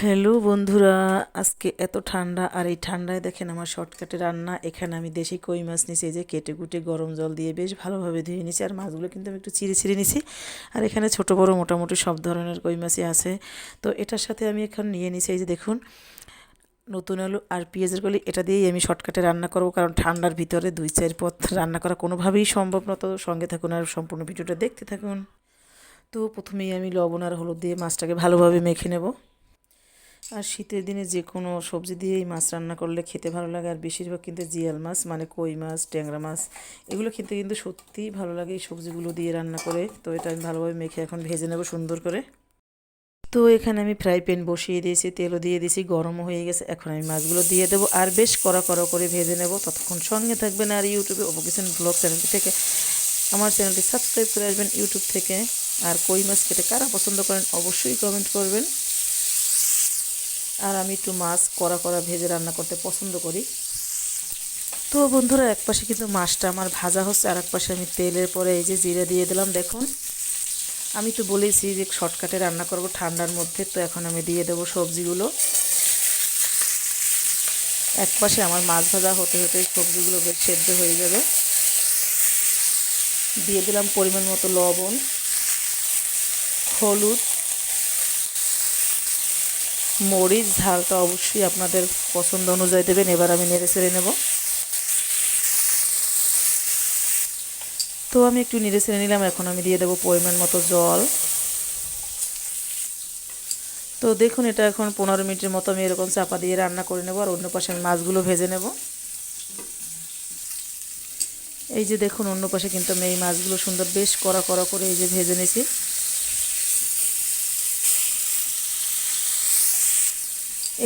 Hello বন্ধুরা, আজকে এত ঠান্ডা আর এই ঠান্ডায় দেখেন আমার শর্টকাটে রান্না। এখানে আমি দেশি কই মাছ নিছি যে কেটে কুটে গরম জল দিয়ে বেশ ভালোভাবে ধুয়ে নিছি, আর মাছগুলো কিন্তু আমি একটু চিড়ে চিড়ে নিছি। আর এখানে ছোট বড় মোটামুটি সব ধরনের কই মাছই আছে। তো এটার সাথে আমি এখন নিয়ে নিছি, এই যে দেখুন, নতুন আলু আর পেঁয়াজের কলি। এটা দিয়েই আমি শর্টকাটে রান্না করব, কারণ ঠান্ডার ভিতরে দুই চার পথ রান্না করা কোনোভাবেই সম্ভব না। তো সঙ্গে থাকুন আর সম্পূর্ণ ভিডিওটা দেখতে থাকুন। তো প্রথমেই আমি লবণ আর হলুদ দিয়ে মাছটাকে ভালোভাবে মেখে নেব। আর শীতের দিনে যে কোনো সবজি দিয়েই মাছ রান্না করলে খেতে ভালো লাগে। আর বেশিরভাগ কিন্তু জিয়াল মাছ মানে কই মাছ, ট্যাংরা মাছ, এগুলো খেতে কিন্তু সত্যিই ভালো লাগে এই সবজিগুলো দিয়ে রান্না করে। তো এটা আমি ভালোভাবে মেখে এখন ভেজে নেব সুন্দর করে। তো এখানে আমি ফ্রাই প্যান বসিয়ে দিয়েছি, তেলও দিয়ে দিয়েছি, গরমও হয়ে গেছে। এখন আমি মাছগুলো দিয়ে দেবো আর বেশ কড়া কড়া করে ভেজে নেব। ততক্ষণ সঙ্গে থাকবেন আর ইউটিউবে অপকিশন ব্লগ চ্যানেলটি থেকে আমার চ্যানেলটি সাবস্ক্রাইব করে আসবেন ইউটিউব থেকে। আর কই মাছ খেতে কারা পছন্দ করেন অবশ্যই কমেন্ট করবেন। আর আমি একটু মাছ কড়া কড়া ভেজে রান্না করতে পছন্দ করি। তো বন্ধুরা, এক পাশে কিন্তু মাছটা আমার ভাজা হচ্ছে, আর এক পাশে আমি তেলের পরে এই যে জিরে দিয়ে দিলাম, দেখুন। আমি তো বলেছি যে শর্টকাটে রান্না করব ঠান্ডার মধ্যে, তো এখন আমি দিয়ে দেবো সবজিগুলো। এক পাশে আমার মাছ ভাজা হতে হতে সবজিগুলো বেশ সেদ্ধ হয়ে যাবে। দিয়ে দিলাম পরিমাণ মতো লবণ, হলুদ মরিচ ঝালটা অবশ্যই আপনাদের পছন্দ অনুযায়ী দেবেন, এবার আমি নেড়ে ছেড়ে নেব। তো আমি একটু নেড়ে ছেড়ে নিলাম, এখন আমি দিয়ে দেবো পরিমাণ মতো জল। তো দেখুন, এটা এখন পনেরো মিনিটের মতো আমি এরকম চাপা দিয়ে রান্না করে নেব, আর অন্য পাশে আমি মাছগুলো ভেজে নেব। এই যে দেখুন, অন্য পাশে কিন্তু আমি এই মাছগুলো সুন্দর বেশ কড়া কড়া করে এই যে ভেজে নিয়েছি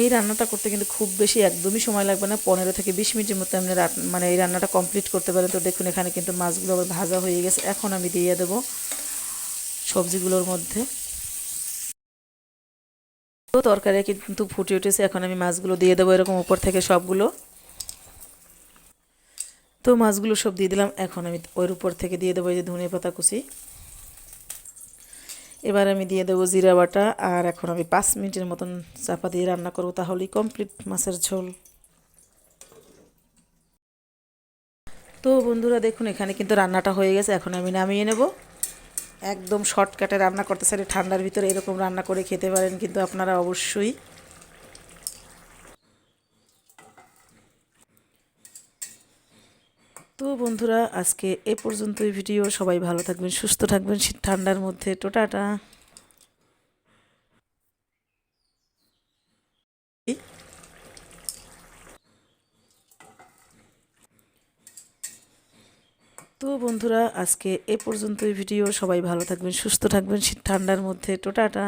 এই রান্নাটা করতে কিন্তু খুব বেশি একদমই সময় লাগবে না। পনেরো থেকে বিশ মিনিটের মধ্যে আপনি মানে এই রান্নাটা কমপ্লিট করতে পারেন। তো দেখুন, এখানে কিন্তু মাছগুলো আবার ভাজা হয়ে গেছে। এখন আমি দিয়ে দেবো সবজিগুলোর মধ্যে। তরকারি কিন্তু ফুটে উঠেছে। এখন আমি মাছগুলো দিয়ে দেবো এরকম উপর থেকে সবগুলো। তো মাছগুলো সব দিয়ে দিলাম। এখন আমি ওর উপর থেকে দিয়ে দেবো এই যে ধনে পাতা কুচি। এবার আমি দিয়ে দেবো জিরা বাটা, আর এখন আমি পাঁচ মিনিটের মতন চাপা দিয়ে রান্না করব, তাহলেই কমপ্লিট মাছের ঝোল। তো বন্ধুরা, দেখুন, এখানে কিন্তু রান্নাটা হয়ে গেছে, এখন আমি নামিয়ে নেব। একদম শর্টকাটে রান্না করতে চাই ঠান্ডার ভিতরে এরকম রান্না করে খেতে পারেন কিন্তু আপনারা অবশ্যই। তো বন্ধুরা, আজকে এ পর্যন্তই ভিডিও। সবাই ভালো থাকবেন, সুস্থ থাকবেন, শীত ঠান্ডার মধ্যে। টোটাটা তো বন্ধুরা, আজকে এ পর্যন্তই ভিডিও। সবাই ভালো থাকবেন, সুস্থ থাকবেন, শীত ঠান্ডার মধ্যে। টোটাটা